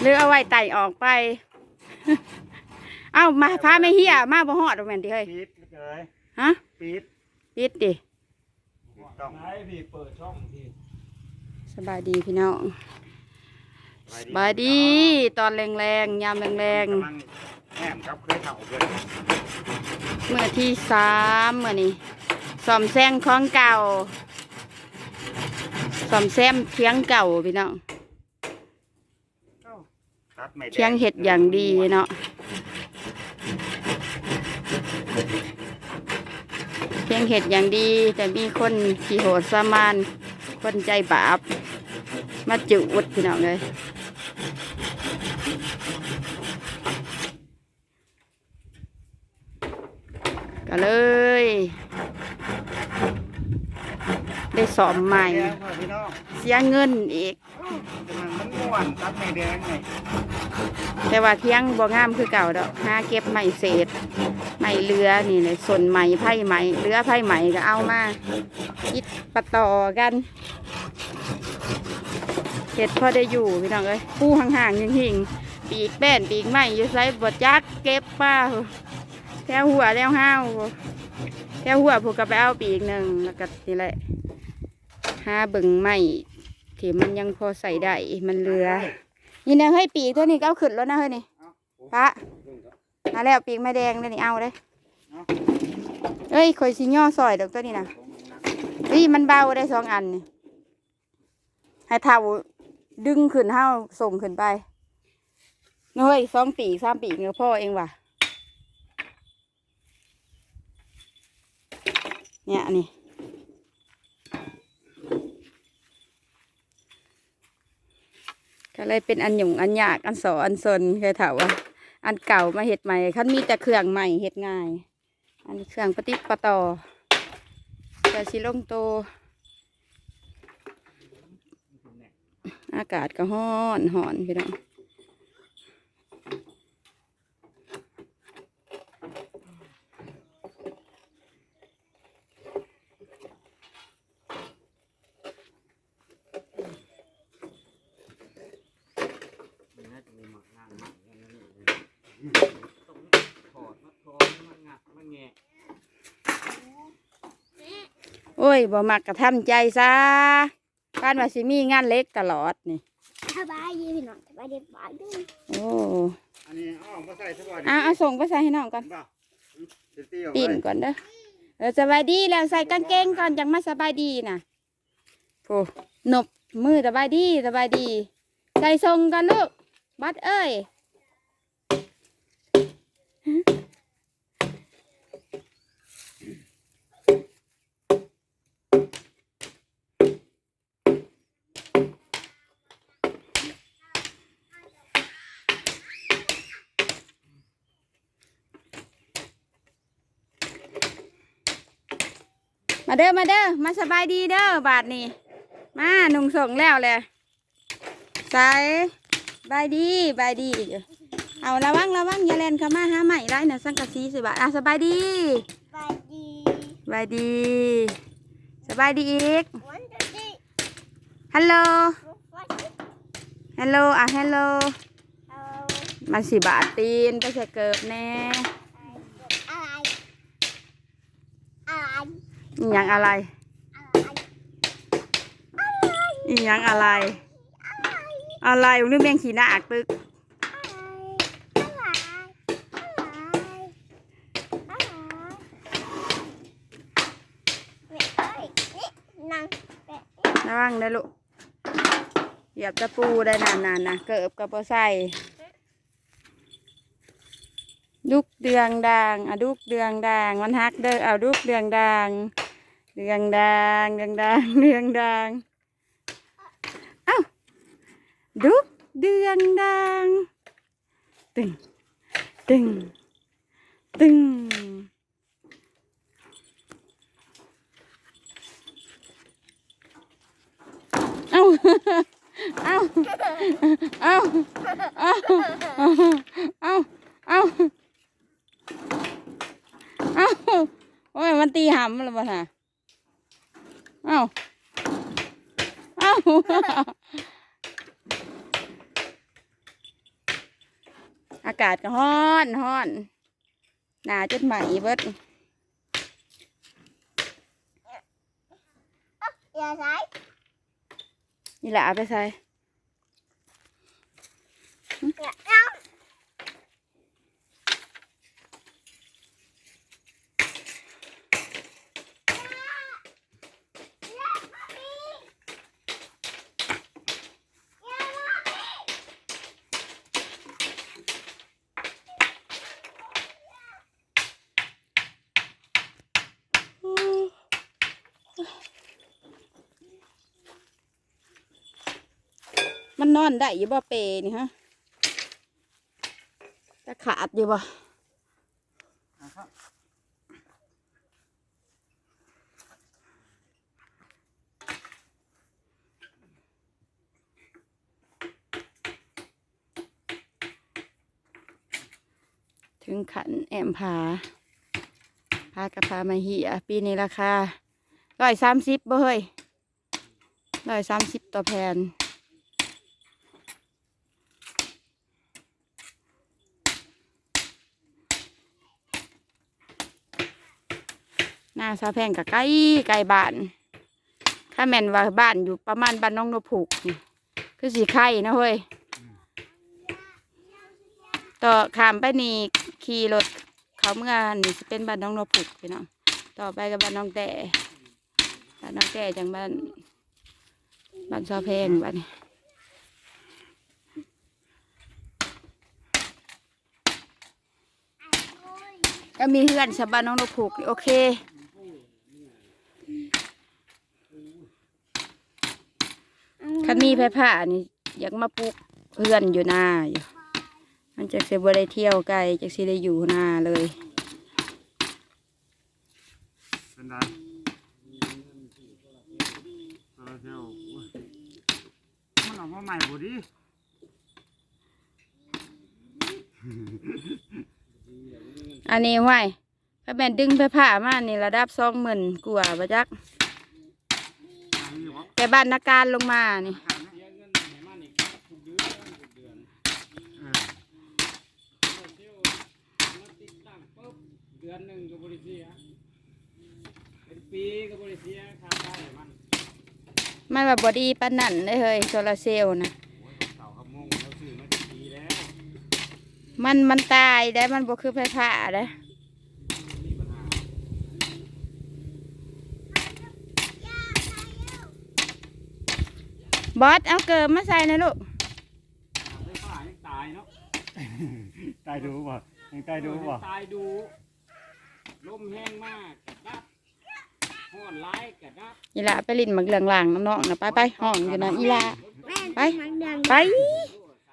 หรือเอาไว้ไต่ออกไป เอ้ามาพาไม่เฮียมาบ่ฮอดดอกแม่นติเฮ้ยปิดเลยฮะปิดปิดดิปิดต้องไหนพี่เปิดช่องพี่สบายดีพี่น้องสบายดีตอนแรงๆยามแรงกำลังแหมครับเคยเข่าเพื่อนๆเมื่อที่สามเมื่อนี้ซ่อมแซมของเก่าซ่อมแซมเทียงเก่าพี่น้องตัดไม่แด เทียงเห็ดอย่างดีเนาะเทียงเห็ดอย่างดี แต่มีคนขี่โหดสามาน คนใจบาป มาจุดพี่น้องเลยก็เลย ได้สอบใหม่แดงค่ะพี่น้องเสียเงินอีกกำลังมันม่วนตัดไม่แดงไง แต่ว่าเที่ยงบ่งามคือเก่าดอกหาเก็บไม้เศษไม้เรือนี่เลยส่วนไม้ไผ่ไม้เรือไผ่ไม้ก็เอามาอิดปะต่อกันเห็ดพอได้อยู่พี่น้องเอ้ยปูห่างๆหิงๆปีกแป้นปีกไม้อยู่ไซบดจักเก็บป้าแถวหัวแล้วห้าวแถวหัวผูกก็ไปเอาปีกหนึ่งแล้วก็นี่แหละห้าเบิงไม้ที่มันยังพอใส่ได้มันเรือ นี่นะเฮ้ยปีกตัวนี้ก็เอาขึ้นแล้วนะเฮ้ยนี่พระมาแล้วปีกไม่แดงเลยนี่เอาเลยเอ้ยข่อยสิย่อซอยดอกตัวนี้นะเฮ้ยมันเบาได้สองอันนี่ให้เท่าดึงขึ้นเท่าส่งขึ้นไปเฮ้ยสองปีกสามปีกเงือพ่อเองว่ะเนี่ยนี่ ก็เลยเป็นอันหยุ่งอันยากอันสออันสนเคยถามว่า อันเก่ามาเห็ดใหม่คันมีแต่เครื่องใหม่เห็ดง่าย อันนี้เครื่องปฏิปต่อจะชิลงโต อากาศก็ห้อนหอนพี่น้อง น่าจะมีหมักงานหมักอย่างนั้นเลยต้องถอดมาทอนมางัดมาแงะ โอ้ยบ่มักกระทำใจซะบ้านว่าสิมีงานเล็กตลอดนี่สบายดีพี่น้องสบายดีบายดีโอ้อันนี้อ้อมก็ใส่สบายเอาเอาส่งไปใส่ให้น้องก่อนบ่จะตีออกปิ่นเลยก่อนเด้อเออสบายดีแล้วใส่กางเกงก่อนจังมาสบายดีนะโอ้หนบมือสบายดีสบายดี ใส่ทรงกันลูกบัดเอ้ย มาเด้อมาเด้อมาสบายดีเด้อบาทนี่มาหนุ่งส่งแล้วเลยใส่บายดีบายดี เอาระวังระวังอย่าเล่นเข้ามาหาใหม่ได้นะสังกะสีสิบาทอะสบายดีสบายดีสบายดี สบายดีอีกวันดีฮัลโหลวันดีฮัลโหลอะฮัลโหลเอามันสิบาทตีนไปใส่เกิบแน่ อะไรอะไร อีหยังอะไร อีหยังอะไร อะไรนึกแมงขีหน้าอักตึกระไรนั่งระวังนะลูก เหยียบตะปูได้นานๆนะ เกิบกับปใส่ดุกเดืองดางอะดุกเดืองดาง มันฮักเด้อเอาดุกเดืองดาง เดืองดางเดืองดางเดืองดางเอ้าดุกเดืองดางตึงตึงตึงเอ้าเอ้าเอ้าเอ้าเอ้าเอ้าเอ้าโอ้ยมันตีหำแล้วป่ะฮะ เอ้า เอ้า อากาศก็ฮ้อนฮ้อนหนาจดไหมเบิดอย่าใช้นี่แหละเอาไปใส่ อย่าน้อง มันนอนได้อยู่บ่เปนี่ฮะจะขาดอยู่บ่ถึงขันแอมผาพากระพามาเหียปีนี้ราคาร้อยสามสิบบ่เฮ้ยร้อยสามสิบต่อแผ่น หน้าซาแพงกับไก่ไก่บ้านถ้าแม่นว่าบ้านอยู่ประมาณบ้านน้องนผูกนี่คือสีไข่นะเฮ้ยต่อขามไปนี่ขี่รถเขาเมื่อนี่จะเป็นบ้านน้องนผูกพี่น้องต่อไปกับบ้านน้องแต่บ้านน้องแต่จังบ้านบ้านซาแพงบ้านนี้ก็มีเพื่อนชาวบ้านน้องนกผูกโอเค คัน มีแพร่ผ้านี่อยากมาปลูกเพื่อนอยู่หน้าอยู่มันจะเสียบ่ได้เที่ยวไกลจะสิได้อยู่หน้าเลยเป็นไรโซลาเซลล์โอ้ยมันออกมาใหม่บ่ดิอันนี้ห้วยถ้าแม่นดึงแพร่ผ้ามานี่ระดับสองหมื่นกว่าบะจักอันนี้บ่แต่บ้านนาการลงมานี่ขาดนะเสียเงินให้มันอีกครับทุกเดือนทุกเดือน เออ เราเที่ยวมาติดตั้งปุ๊บ เดือนหนึ่งก็บริเสียเป็นปีก็บริเสียค่าได้มันมันแบบบอดีปานนั่นเลยเฮ้ยโซลาร์เซลล์นะโอ้ยเสาขมงเราซื้อมากี่ปีแล้วมันมันตายได้มันบ่คือแพร่ผ้าได้มีปัญหาบอสเอาเกิบมาใส่นะลูกไฟฟ้ายังตายเนาะ ตายดูบ่ยังตายดูบ่ ตายดู ลมแห้งมากกระดับห้อนร้ายกระดับอีหละไปลิ้นหมักเหลืองหลังน้ำน้องนะไปไปห้องอยู่นะอีหละแม่ไป มันเดืองไป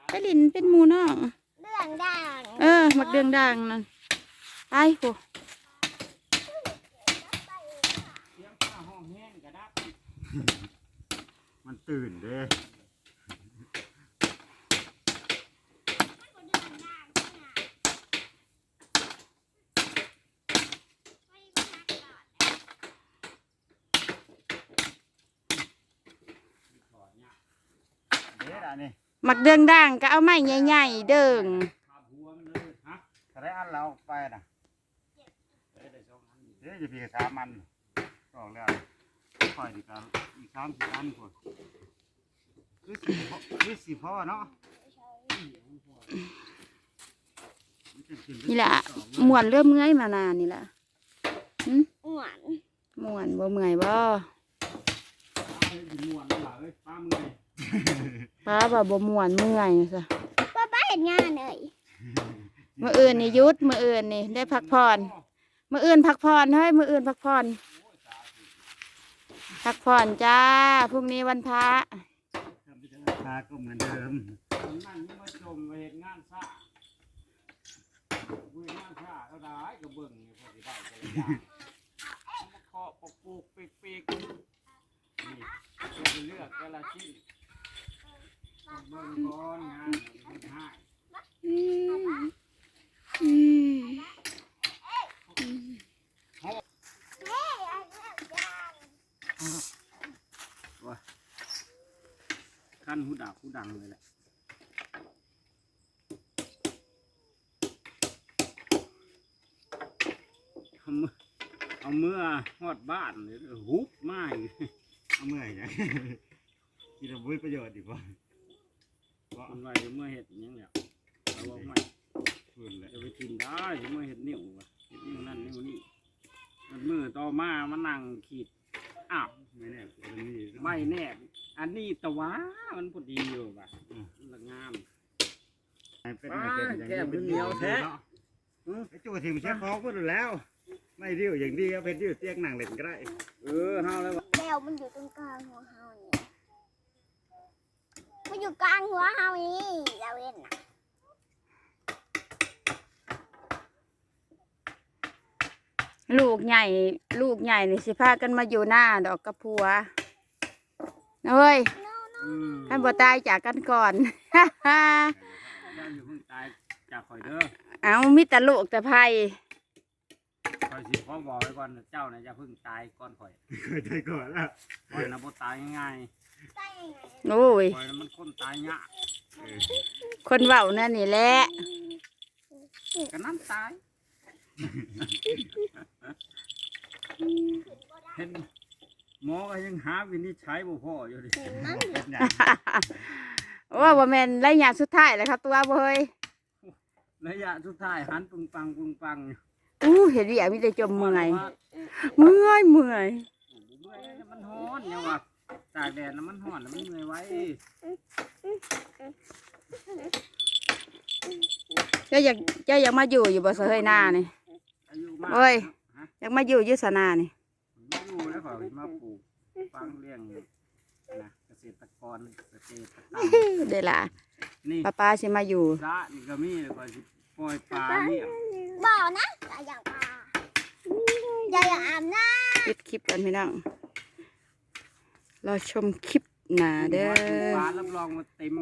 ไปลิ้นเป็นหมูน้อง เดืองด่างเออหมักเดืองดังนั่นไปโหเสียงฟ้าห้องแห้งกระดับมันตื่นเด้ เด้ล่ะ นี่หมักเดืองดังก็เอาไม้ใหญ่ๆเดิงขับหัวมันเลยฮะถ้าได้อันเราไปน่ะได้ได้สองอันนี่เด้จะพี่สามันออกแล้วค่อยดีกันอีกสามสี่อันพุ่นคือสิพ่อคือสิพ่อเนาะมันจะกิเป็นี่แหละสองหมวนเริ่มเมื่อยมานานนี่แหละหึหวานหมวนบ่เมื่อยบ่เฮ้ยอยู่ม่วนแล้วล่ะเอ้ยป้าเมื่อย ป้าบ่บ่หมวนเมื่อยซะป้าป้าเห็นงานเลยมื้ออื่นนี่หยุดมื้ออื่นนี่ได้พักผ่อนมื้ออื่นพักผ่อนเฮ้ยมื้ออื่นพักผ่อนพักผ่อนจ้าพรุ่งนี้วันพระราคาก็เหมือนเดิมผมนั่งนี่มาชมมาเห็นงานซ่าคุยงานซ่าเท่าไดก็เบิ่งนี่พอสิได้แต่ละอย่างเอามาเคาะปกปูกปีกปีกนี่เราไปเลือกแต่ละชิ้น ขั้นหูดักหูดังเลยแหละเอาเมื่อเอาเมื่อหอดบ้านเลยฮุบไม้เอาเมื่อไงกินแล้วไม่ประโยชน์ดีกว่า ก็อันไว้เมื่อเห็ดหยังเนี่ยเอาว่าไม่พูดเลยจะไปกินได้เมื่อเห็ดนิ่ววะเห็ดนิ่วนั่นนิ่วนี่มันมือต่อมามันนั่งขีดอ้าวไม่แน่ตัวนี้ไม่แน่อันนี้ตะวามันพอดีอยู่ป่ะมันละงาม เป็นไม่เป็นอย่างแก้มเป็นเหนียวแท้ไอ้จู่ถิ่มเช็คคอพูดแล้ว ไม่ดิ้วอย่างดีก็เป็นดิ้วเตียงหนังเล่นก็ได้ เออเฮาแล้ววะแก้วมันอยู่ตรงกลางหัวเฮานี่มัน อยู่กลางหัวเฮานี่เราเล่นน่ะลูกใหญ่ ลูกใหญ่นี่สิพากันมาอยู่หน้าดอกกระพัวเอ้ยอืมท่านบ่ตายจากกันก่อน เจ้าอยู่เพิ่งตายจากข่อยเด้อ เอามีแต่ลูกแต่ไพ่ข่ อยสิขอบอกไว้ก่อนเจ้าน่ะจะเพิ่งตายก่อนข่อยเคยใจก่อนแล้วข่อยน่ะบ่ตายง่ายได้ยังไงโอ้ยๆข่อยน่ะมันคนตายยากคนเว้านั่นนี่แหละก็นั้นตาย เห็นหมอก็ยังหาวินิจฉัยบ่พออยู่ดิมันเป็นอย่างว่าบ่แม่นระยะสุดท้ายแล้วครับตัวบ่เฮ้ยระยะสุดท้ายหันปึงปังปึงปังอู้ เห็นเวียมีแต่จมเมื่อยเมื่อยเมื่อยเมื่อยมันฮ้อนเนี่ยว่ะตากแดดแล้วมันฮ้อนแล้วมันเมื่อยไว้เจ้าอยากเจ้าอยากมาอยู่อยู่บ่เสยหน้านี่อายุมากโอ้ยฮะอยากมาอยู่อยุสนานี่ไม่อยู่แล้วขอมาปลูกฟังเลี้ยงนะเกษตรกรเกษตรกรรมเด้อล่ะนี่ป้าป้าสิมาอยู่พระนี่ก็มีแล้วก็สิ ปล่อยปลาเนี่ยบ่อนะอย่าอย่างปลาอย่าอย่างอาบน้ปิดคลิปกันพี่น้องรอชมคลิปหน้าเด้อ ปลารับรองมาเต็ม